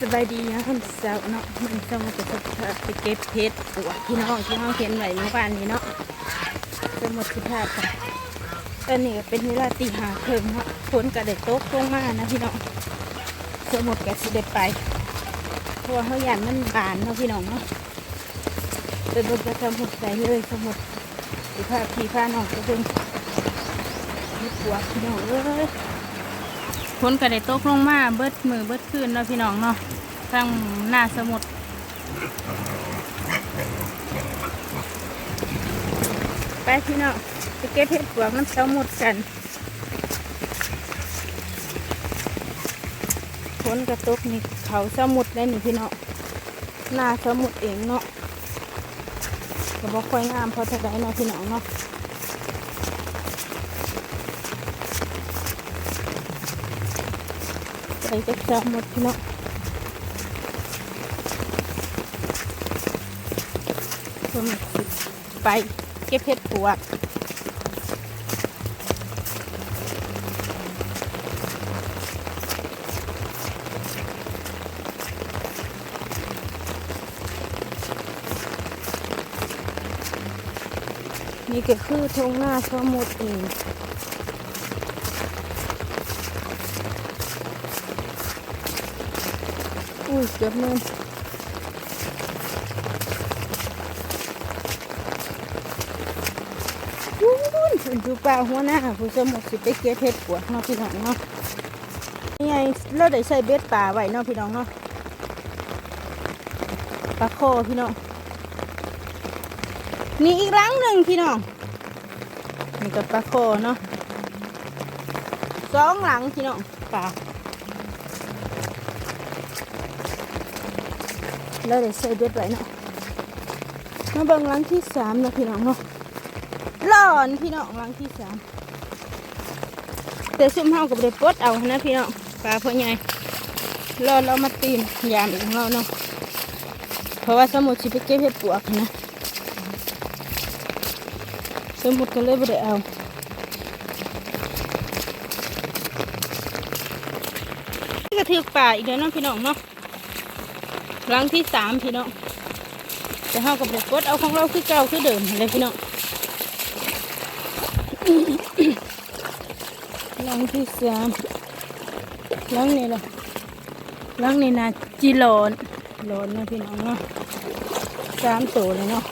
สบายดีนะท่านสาวเนาะมันจะมาจะไปเก็บเพชรปวดพี่น้องที่เขาเขียนไว้เมื่อวานนี้เนาะจะหมดสิภาพค่ะตอนนี้เป็นเวลาตีหาเพิ่มเนาะฝนก็ได้ตกลงมานะพี่น้องจะหมดก็สิได้ไปเพราะว่าเขาหยานมันบานเนาะพี่น้องเนาะเป็นบนกระทำหดใจเลยสมุดสิภาพพี่พาน้องก็เพิ่งมีปวดพี่น้องเอ้ย ฝนก็ได้ตกลงมาเบิดมือเบิดคืนเนาะพี่น้องเนาะทางหน้าสมุทรไปพี่น้องไปเก็บเห็ดปวกน้ำสมุทรกันฝนกระตกนี่เขาสมุทรได้นี่พี่น้องหน้าสมุทรเองเนาะก็บอกค่อยงามพอเท่าไดเนาะพี่น้องเนาะ ไปจะจับหมดพี่น้องผมไปเก็บเพชรปวกนี่ก็คือทงหน้าสมุดเอง อุ้ยเกือบเลยวุ้นคุณดูป่าหัวหน้าผู้สมุกสิไปเก็บเพชรปวกเนาะพี่น้องเนาะนี่ไงเราได้ใส่เบ็ดป่าไว้เนาะพี่น้องเนาะปลาโคพี่น้องนี่อีกหลังหนึ่งพี่น้องนี่กับปลาโคเนาะสองหลังพี่น้องป่า แล้วเดี๋ยวใส่เบ็ดไว้เนาะมาเบิ่งลังที่สามนะพี่น้องเนาะหลอนพี่น้องลังที่สามแต่ซุ่มเฮากับเด็ปดเอานะพี่น้องปลาพ่อใหญ่รอเรามาตีนยามอีกเราเนาะเพราะว่าสมุดสิไปเก็บเห็ดปวกนะสมุดก็เลยไม่ได้เอาก็ถือป่าอีกแล้วเนาะพี่น้องเนาะ หลังที่สามพี่น้องจะเฮากับเด็กกดเอาของเราคือเก่าคือเดิมเลยพี่น้องหลังที่สามหลังนี้ล่ะหลังนี้นะจีโลอนโลอนนะพี่น้องเนาะสามตัวเลยเนาะ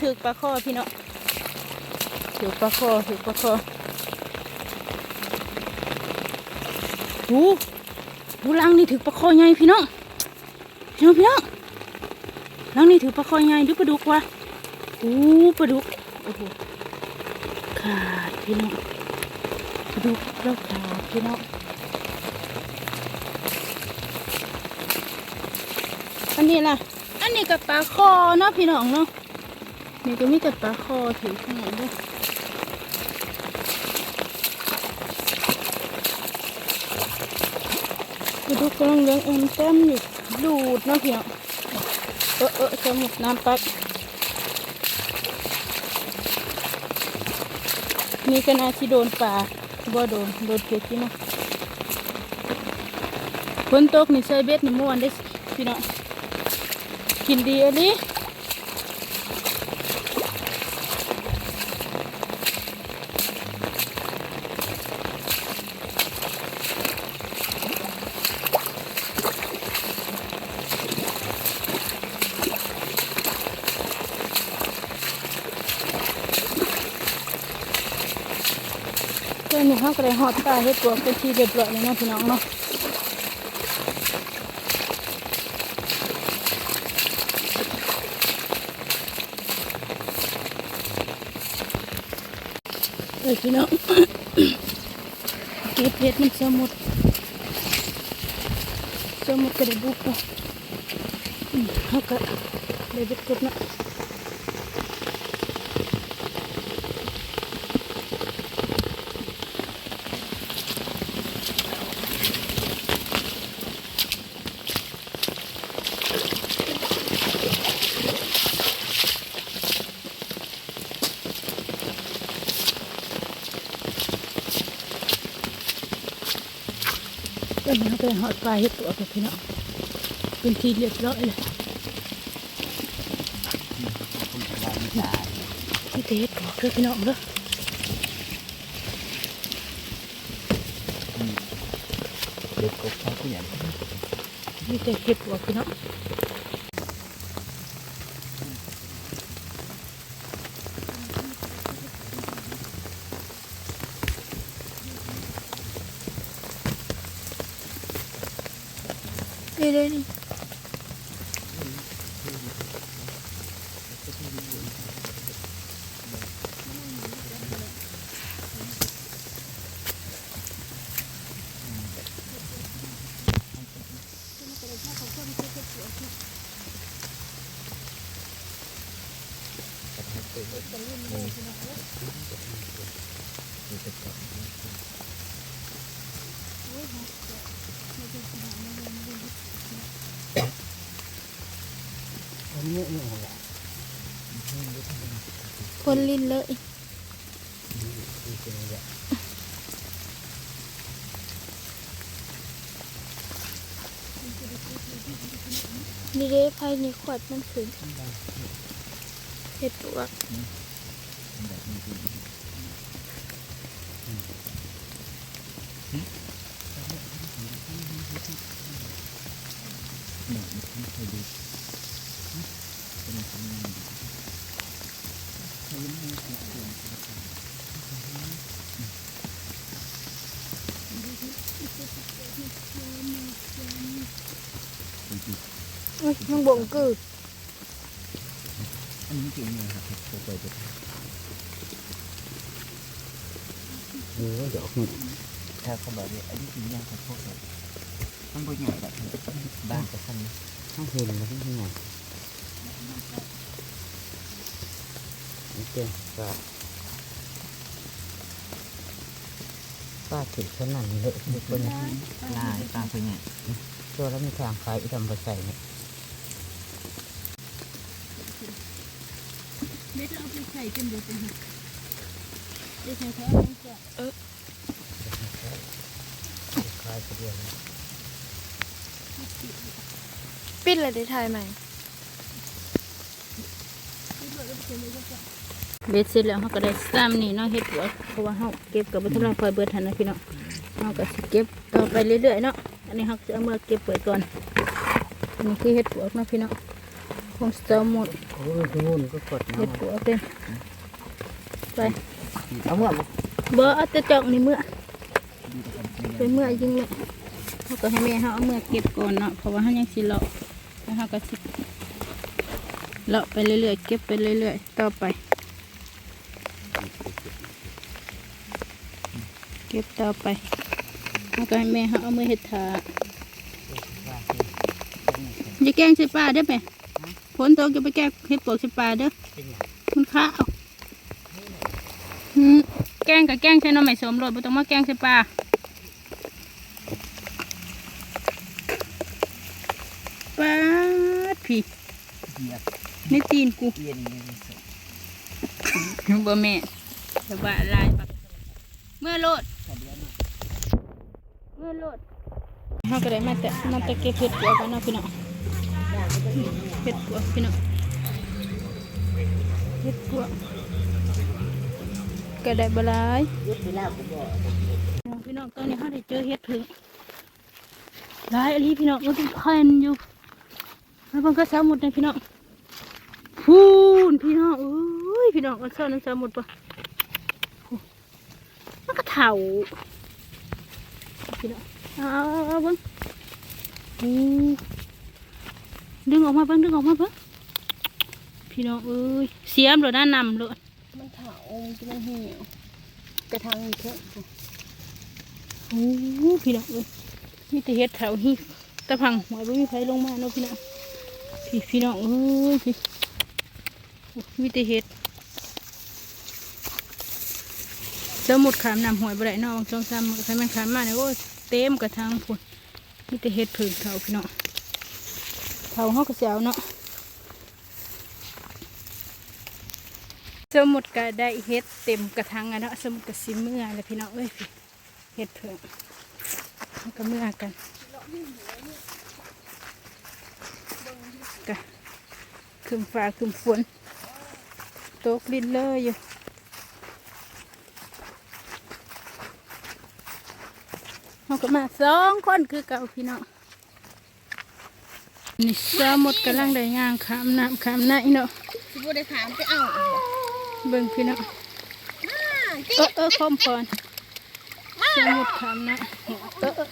ถือปลาข้อพี่น้องถือปลาข้อถือปลาข้อหูหูลังนี่ถือปลาข้อใหญ่พี่น้อง พี่น้องพี่น้องหลังนี่ถือปลาคอยใหญ่ดูปลาดุกวะอู้ปลาดุกโอ้โหขาดพี่น้องปลาดุกแล้วขาดพี่น้องอันนี้ล่ะ อันนี้กับปลาคอเนาะพี่น้องเนาะนี่ก็มีแต่ปลาคอถือข้างในด้วยปลาดุกกำลังเลี้ยงเอ็มเต็มอยู่ ดูดน้ำเพียงเออเออสมุดน้ำปักนี่ก็น่าที่โดนป่าบ่โดนโดนเพชรพี่น้องฝนตกนี่ใช้เบ็ดนี่ม่วนได้พี่น้องกินดีอันนี้ เพื่อนนี่เขาก็เลยหอดตาเฮ็ดตัวเป็นทีเรียบร้อยเลยเนะพี่น้องเนาะเออพี่น้องเก็บเพชรมันสมุดสมุดกระบุกเนาะอืมเขาก็เลยเบ็ดกดเนาะเออเขาก็ได้หอดปลาเห็ดตัวกับพี่น้องเป็นทีเรียบร้อยเลยคุณสบายไม่ได้นี่แต่เห็ดตัวเพื่อพี่น้องเด้อเด็กกบเขาผู้ใหญ่นี่แต่เห็ดตัวพี่น้อง นี่เลยนี่ คนลิ้นเลยนี่เด้ภายในขวดมันขึ้นเห็ดตัวอุ้ ยมันบ่งกืดอันนี้จริงเลยครับตัวไปตัวโอ้ยดอกนี่ถ้าเขาบอกว่าอันนี้จริงยังเขาพวกเราต้องไปใหญ่แบบบ้านจะสั้นห้องเห็นแล้วที่ไหนโอเคป้าป้าถือขนาดนี้เลยทุกคนลายป้าเป็นไงตัวแล้วมีทางขายอีทำบะใส่เนี่ย ด็ดเอาไปใส่จนเดือดเป็นเด็ดใส่แท้เออขายคนเดียวปิดเลยได้ถ่ายใหม่เบ็ดเสร็จแล้วเขาก็ได้ซ้ำนี่เนาะเห็ดหัวเพราะว่าเขาเก็บกับบัตรคอยเบิดทันนะพี่น้องเขาก็สิเก็บต่อไปเรื่อยๆเนาะอันนี้เขาจะเอามาเก็บไว้ก่อนอันนี้คือเห็ดหัวเนาะพี่น้ องคงจะหมดโอ้ยงูนี่ก็กดเห็ดหัวเต็มไปเอาเมื่อเบอเอาแต่จอกนี่เมื่อไปเมื่อยิงเลยเขาก็ให้แม่เขาเอาเมื่อเก็บก่อนเนาะเพราะว่าเขายังสิเลาะแล้วเขาก็สิเลาะไปเรื่อยๆเก็บไปเรื่อยๆต่อไปเก็บต่อไปแล้วก็ให้แม่เขาเอามือเห็ดถาอย่าแกล้งใส่ปลาเด้อแม่ ฝนตกจะไปแกล้งเห็ดปวกใส่ปลาเด้อมันข้าวหืมแกล้งกับแกล้งใช้น้ำไม่สมรสบ่ต้องมาแกล้งใส่ปลาปลาดพี่เหยียบในตีนกูเย็นเลยบ่แม่แต่ว่าลายบักเมื่อโลดเมื่อโลดเขาก็ได้มาแต่มาแต่เก็บเห็ดปัวกันเนาะพี่น้อง เห็ดปัวพี่น้องเห็ดปัวก็ได้บลายพี่น้องตอนนี้เขาได้เจอเห็ดผึ่งหลายอะไรพี่น้องก็ต้องพันอยู่แล้วมันก็สาหมดนะพี่น้องพูนพี่น้องเอ้ยพี่น้องมันเศร้าน้ำสาหมดปะนมันก็เถ่าพี่น้องเอาเอาเอาเบิ้งอู้ ดึงออกมาเบิ้งดึงออกมาเบิ้งพี่น้องเอ้ยเสียมเลยด้านนำเลยมันเถามันเหี่ยวกระทางเถอะโอ้พี่น้องเอ้ยมีแต่เห็ดแถวนี้ตะพังหัวไม่มีใครลงมาเนาะพี่น้องพี่พี่น้องเอ้ยพี่โอ้มีแต่เห็ดสมุดขามนำหวยบ่ได้เนอกบางช่องซ้ำใครมันขามมาเนี่ยโอ้ยเต็มกระทางพุ่นมีแต่เห็ดผึ่งเถาพี่น้อง เถาเขาก็เสียวเนาะสมุดก็ได้เฮ็ดเต็มกระทังอะเนาะสมุดก็สิเมื่อแล้วพี่น้องเอ้ยเฮ็ดเพิ่งมันก็เมื่อกันกะคืมฟ้าคืมฝนตกลินเลยอยู่เขาก็มาสองคนคือเก่าพี่น้อง นี่สมดกำลังได้ย่างขามน้ำขามไหนเนาะสิบ่ได้ถามไปเอาเบิ่งพี่เน้องเออเออคอมพรสมดขามนะเออเออ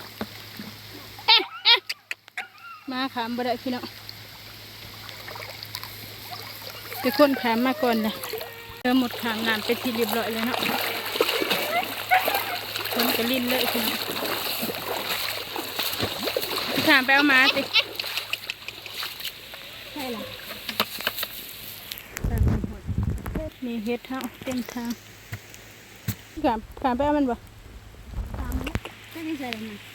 มาขามบ่ได้พี่เน้องไปคนขามมาก่อนเลยสมุดขามน้ำเป็นที่เรียบร้อยเลยเนาะคนก็ลิ้นเลยพี่น้องขามไปเอามาติ ช่หรอตามมาหมดมีเฮ็ดเท่าเต็มทางขามขามไปเอามันบ่ตามไม่ได้ใส่เลยมัน